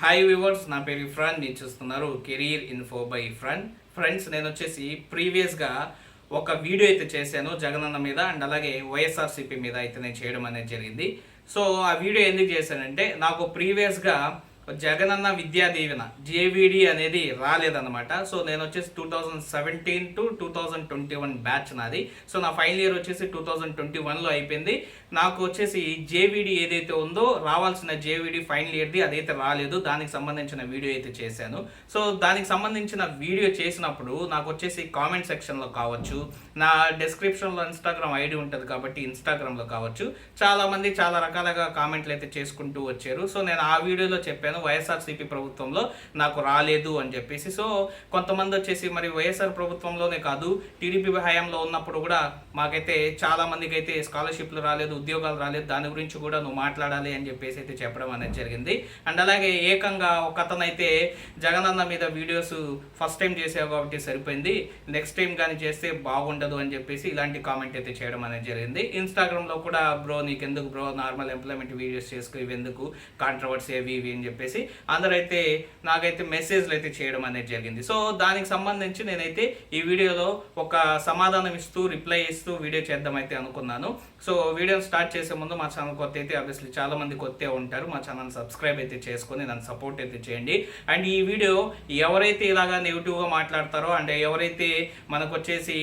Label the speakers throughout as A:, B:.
A: Hi viewers నా పేరు ఇఫ్రాన్. మీరు చూస్తున్నారు కెరీర్ ఇన్ఫో బై ఇఫ్రాన్. ఫ్రెండ్స్ నేను వచ్చేసి ప్రీవియస్గా ఒక వీడియో అయితే చేశాను జగనన్న మీద అండ్ అలాగే వైఎస్ఆర్సీపీ మీద అయితే నేను చేయడం అనేది జరిగింది. సో ఆ వీడియో ఎందుకు చేశానంటే నాకు ప్రీవియస్గా జగనన్న విద్యా దీవెన జేవిడి అనేది రాలేదన్నమాట. సో నేను వచ్చేసి two thousand seventeen to two thousand twenty one batch నాది. సో నా ఫైనల్ ఇయర్ వచ్చేసి టూ థౌజండ్ ట్వంటీ వన్లో అయిపోయింది. నాకు వచ్చేసి జేవిడి ఏదైతే ఉందో రావాల్సిన జేవిడి ఫైనల్ ఇయర్ది అదైతే రాలేదు. దానికి సంబంధించిన వీడియో అయితే చేశాను. సో దానికి సంబంధించిన వీడియో చేసినప్పుడు నాకు వచ్చేసి కామెంట్ సెక్షన్లో కావచ్చు నా డిస్క్రిప్షన్లో ఇన్స్టాగ్రామ్ ఐడి ఉంటుంది కాబట్టి ఇన్స్టాగ్రామ్లో కావచ్చు. చాలామంది చాలా రకాలుగా కామెంట్లు అయితే చేసుకుంటూ వచ్చారు. సో నేను ఆ వీడియోలో చెప్పాను. వైఎస్ఆర్సీపీ ప్రభుత్వంలో నాకు రాలేదు అని చెప్పేసి. సో కొంతమంది వచ్చేసి మరి వైఎస్ఆర్ ప్రభుత్వంలోనే కాదు టీడీపీ హయాంలో ఉన్నప్పుడు కూడా మాకైతే చాలా మందికి అయితే స్కాలర్షిప్లు రాలేదు ఉద్యోగాలు రాలేదు దాని గురించి కూడా నువ్వు మాట్లాడాలి అని చెప్పేసి అయితే చెప్పడం అనేది జరిగింది. అండ్ అలాగే ఏకంగా ఒక అతనైతే జగనన్న మీద వీడియోస్ ఫస్ట్ టైం చేసావు కాబట్టి సరిపోయింది నెక్స్ట్ టైం కానీ చేస్తే బాగుండదు అని చెప్పేసి ఇలాంటి కామెంట్ అయితే చేయడం అనేది జరిగింది. ఇన్స్టాగ్రామ్లో కూడా బ్రో నీకెందుకు బ్రో నార్మల్ ఎంప్లాయ్మెంట్ వీడియోస్ చేసుకో ఇవి ఎందుకు కాంట్రవర్సీ అవి ఇవి అని చెప్పేసి అందరైతే నాకైతే మెసేజ్లు అయితే చేయడం అనేది జరిగింది. సో దానికి సంబంధించి నేనైతే ఈ వీడియోలో ఒక సమాధానం ఇస్తూ రిప్లై ఇస్తూ వీడియో చేద్దామైతే అనుకున్నాను. సో వీడియో స్టార్ట్ చేసే ముందు మా ఛానల్ కొత్త అయితే ఆబ్వియస్లీ చాలా మంది కొత్త ఉంటారు. మా ఛానల్ సబ్స్క్రైబ్ అయితే చేసుకొని నన్ను సపోర్ట్ అయితే చేయండి. అండ్ ఈ వీడియో ఎవరైతే ఇలాగా నెగిటివ్గా మాట్లాడతారో అండ్ ఎవరైతే మనకు వచ్చేసి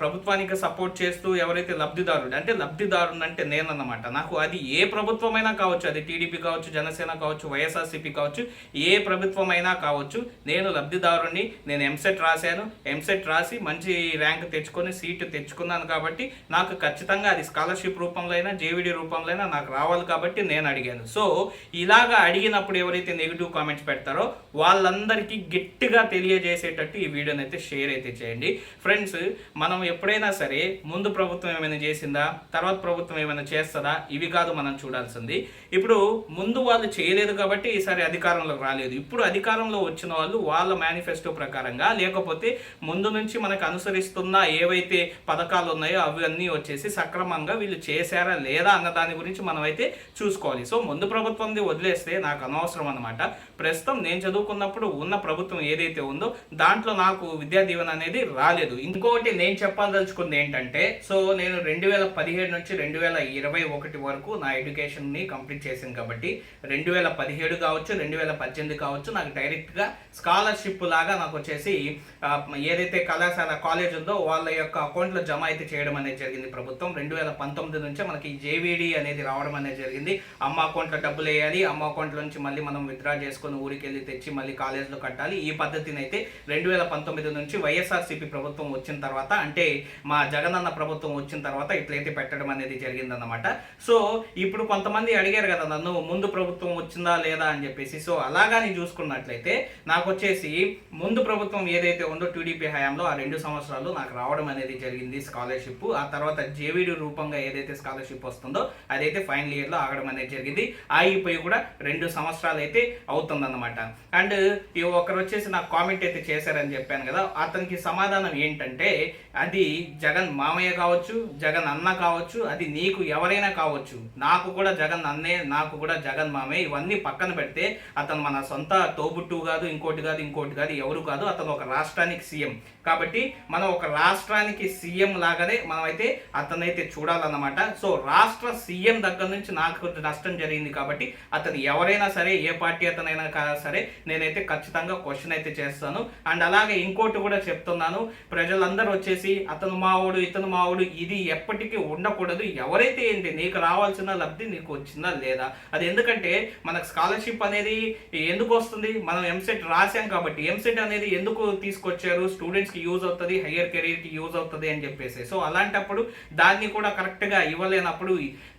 A: ప్రభుత్వానికి సపోర్ట్ చేస్తూ ఎవరైతే లబ్ధిదారుడు అంటే లబ్ధిదారుడు అంటే నేనన్నమాట. నాకు అది ఏ ప్రభుత్వమైనా కావచ్చు అది టీడీపీ కావచ్చు జనసేన కావచ్చు వైఎస్ వైఎస్ఆర్సీపీ కావచ్చు ఏ ప్రభుత్వమైనా కావచ్చు నేను లబ్ధిదారుణ్ణి నేను ఎంసెట్ రాశాను. ఎంసెట్ రాసి మంచి ర్యాంక్ తెచ్చుకొని సీటు తెచ్చుకున్నాను కాబట్టి నాకు ఖచ్చితంగా అది స్కాలర్షిప్ రూపంలో అయినా జేవిడి రూపంలో అయినా నాకు రావాలి కాబట్టి నేను అడిగాను. సో ఇలాగా అడిగినప్పుడు ఎవరైతే నెగిటివ్ కామెంట్స్ పెడతారో వాళ్ళందరికీ గట్టిగా తెలియజేసేటట్టు ఈ వీడియోని అయితే షేర్ అయితే చేయండి. ఫ్రెండ్స్ మనం ఎప్పుడైనా సరే ముందు ప్రభుత్వం ఏమైనా చేసిందా తర్వాత ప్రభుత్వం ఏమైనా చేస్తుందా ఇవి కాదు మనం చూడాల్సింది. ఇప్పుడు ముందు వాళ్ళు చేయలేదు కాబట్టి కాబట్టి ఈసారి అధికారంలోకి రాలేదు. ఇప్పుడు అధికారంలో వచ్చిన వాళ్ళు వాళ్ళ మేనిఫెస్టో ప్రకారంగా లేకపోతే ముందు నుంచి మనకు అనుసరిస్తున్న ఏవైతే పథకాలు ఉన్నాయో అవన్నీ వచ్చేసి సక్రమంగా వీళ్ళు చేశారా లేదా అన్న దాని గురించి మనం అయితే చూసుకోవాలి. సో ముందు ప్రభుత్వంది వదిలేస్తే నాకు అనవసరం అనమాట ప్రస్తుతం నేను చదువుకున్నప్పుడు ఉన్న ప్రభుత్వం ఏదైతే ఉందో దాంట్లో నాకు విద్యా దీవెన అనేది రాలేదు. ఇంకొకటి నేను చెప్పదలుచుకుంది ఏంటంటే సో నేను రెండు వేల పదిహేడు నుంచి రెండు వేల ఇరవై ఒకటి వరకు నా ఎడ్యుకేషన్ని కంప్లీట్ చేశాను కాబట్టి రెండు వేల పదిహేను పదిహేడు కావచ్చు రెండు వేల పద్దెనిమిది కావచ్చు నాకు డైరెక్ట్గా స్కాలర్షిప్ లాగా నాకు వచ్చేసి ఏదైతే కళాశాల కాలేజ్ ఉందో వాళ్ళ యొక్క అకౌంట్లో జమ అయితే చేయడం అనేది జరిగింది ప్రభుత్వం. రెండు వేల పంతొమ్మిది నుంచే మనకి జేవీడి అనేది రావడం అనేది జరిగింది. అమ్మ అకౌంట్లో డబ్బులు వేయాలి అమ్మ అకౌంట్లో నుంచి మళ్ళీ మనం విత్డ్రా చేసుకొని ఊరికి వెళ్ళి తెచ్చి మళ్ళీ కాలేజ్లో కట్టాలి. ఈ పద్ధతిని అయితే రెండు వేల పంతొమ్మిది నుంచి వైఎస్ఆర్సీపీ ప్రభుత్వం వచ్చిన తర్వాత అంటే మా జగనన్న ప్రభుత్వం వచ్చిన తర్వాత ఇట్లయితే పెట్టడం అనేది జరిగిందన్నమాట. సో ఇప్పుడు కొంతమంది అడిగారు కదా నన్ను ముందు ప్రభుత్వం వచ్చిందా లేదా అని చెప్పేసి. సో అలాగని చూసుకున్నట్లయితే నాకు వచ్చేసి ముందు ప్రభుత్వం ఏదైతే ఉందో టీడీపీ హయాంలో ఆ రెండు సంవత్సరాలు నాకు రావడం అనేది జరిగింది స్కాలర్షిప్ ఆ తర్వాత జేవీడి రూపంగా ఏదైతే స్కాలర్షిప్ వస్తుందో అదైతే ఫైనల్ ఇయర్లో ఆగడం అనేది జరిగింది. ఆగిపోయి కూడా రెండు సంవత్సరాలు అయితే అవుతుందన్నమాట. అండ్ ఈ ఒకరు వచ్చేసి నాకు కామెంట్ అయితే చేశారని చెప్పాను కదా అతనికి సమాధానం ఏంటంటే అది జగన్ మామయ్య కావచ్చు జగన్ అన్న కావచ్చు అది నీకు ఎవరైనా కావచ్చు నాకు కూడా జగన్ అన్నే నాకు కూడా జగన్ మామయ్య ఇవన్నీ పక్క పక్కన పెడితే అతను మన సొంత తోబుట్టు కాదు ఇంకోటి కాదు ఇంకోటి కాదు ఎవరు కాదు అతను ఒక రాష్ట్రానికి సీఎం. కాబట్టి మనం ఒక రాష్ట్రానికి సీఎం లాగానే మనం అయితే అతనైతే చూడాలన్నమాట. సో రాష్ట్ర సీఎం దగ్గర నుంచి నాకు నష్టం జరిగింది కాబట్టి అతను ఎవరైనా సరే ఏ పార్టీ అతనైనా కా- సరే నేనైతే ఖచ్చితంగా క్వశ్చన్ అయితే చేస్తాను. అండ్ అలాగే ఇంకోటి కూడా చెప్తున్నాను. ప్రజలందరూ వచ్చేసి అతను మావుడు ఇతను మావుడు ఇది ఎప్పటికీ ఉండకూడదు. ఎవరైతే ఏంటి నీకు రావాల్సిన లబ్ధి నీకు వచ్చిందా లేదా? అది ఎందుకంటే మనకు స్కాలర్షిప్ అనేది ఎందుకు వస్తుంది? మనం ఎంసెట్ రాసాం కాబట్టి ఎంసెట్ అనేది ఎందుకు తీసుకొచ్చారు? స్టూడెంట్స్కి యూజ్ అవుతుంది హయ్యర్ కెరీర్కి యూజ్ అవుతుంది అని చెప్పేసి. సో అలాంటప్పుడు దాన్ని కూడా కరెక్ట్గా ఇవ్వలేనప్పుడు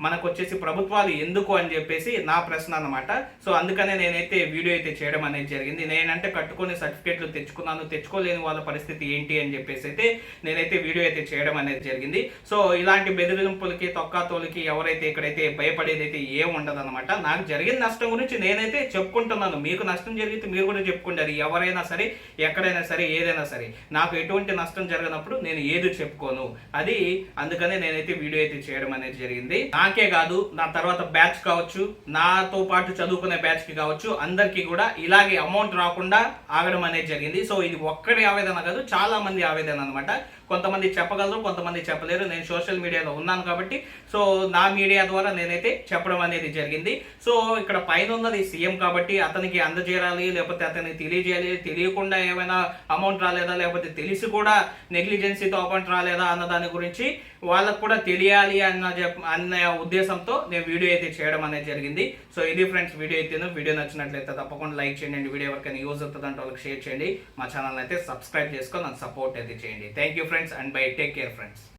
A: మనకు వచ్చేసి ప్రభుత్వాలు ఎందుకు అని చెప్పేసి నా ప్రశ్న అనమాట సో అందుకనే నేనైతే వీడియో అయితే చేయడం అనేది జరిగింది. నేనంటే కట్టుకొని సర్టిఫికేట్లు తెచ్చుకున్నాను. తెచ్చుకోలేని వాళ్ళ పరిస్థితి ఏంటి అని చెప్పేసి అయితే నేనైతే వీడియో అయితే చేయడం అనేది జరిగింది. సో ఇలాంటి బెదిరింపులకి తొక్కాతోలకి ఎవరైతే ఇక్కడైతే భయపడేది అయితే ఏం ఉండదు నాకు జరిగిన నష్టం గురించి నేనైతే చెప్పుకుంటున్నాను. మీకు నష్టం జరిగితే మీరు కూడా చెప్పుకుంటారు. ఎవరైనా సరే ఎక్కడైనా సరే ఏదైనా సరే నాకు ఎటువంటి నష్టం జరిగినప్పుడు నేను ఏది చెప్పుకోను. అది అందుకనే నేనైతే వీడియో అయితే చేయడం అనేది జరిగింది. నాకే కాదు నా తర్వాత బ్యాచ్ కావచ్చు నాతో పాటు చదువుకునే బ్యాచ్కి కావచ్చు అందరికీ కూడా ఇలాగే అమౌంట్ రాకుండా ఆగడం అనేది జరిగింది. సో ఇది ఒక్కడి ఆవేదన కాదు చాలా మంది ఆవేదన అనమాట కొంతమంది చెప్పగలరు కొంతమంది చెప్పలేరు. నేను సోషల్ మీడియాలో ఉన్నాను కాబట్టి సో నా మీడియా ద్వారా నేనైతే చెప్పడం అనేది జరిగింది. సో ఇక్కడ పైన ఉన్నది సీఎం కాబట్టి అతనికి అందజేయాలి లేకపోతే అతనికి తెలియజేయాలి. తెలియకుండా ఏమైనా అమౌంట్ రాలేదా లేకపోతే తెలిసి కూడా నెగ్లిజెన్సీతో అమౌంట్ రాలేదా అన్న దాని గురించి వాళ్ళకు కూడా తెలియాలి అన్న అన్న ఉద్దేశంతో నేను వీడియో అయితే చేయడం అనేది జరిగింది. సో ఇది ఫ్రెండ్స్ వీడియో అయితే వీడియో నచ్చినట్లయితే తప్పకుండా లైక్ చేయండి వీడియో ఎవరికైనా యూజ్ అవుతుంది అంటే వాళ్ళకి షేర్ చేయండి. మా ఛానల్ అయితే సబ్స్క్రైబ్ చేసుకొని నాకు సపోర్ట్ అయితే చేయండి. Thank you friends and bye take care friends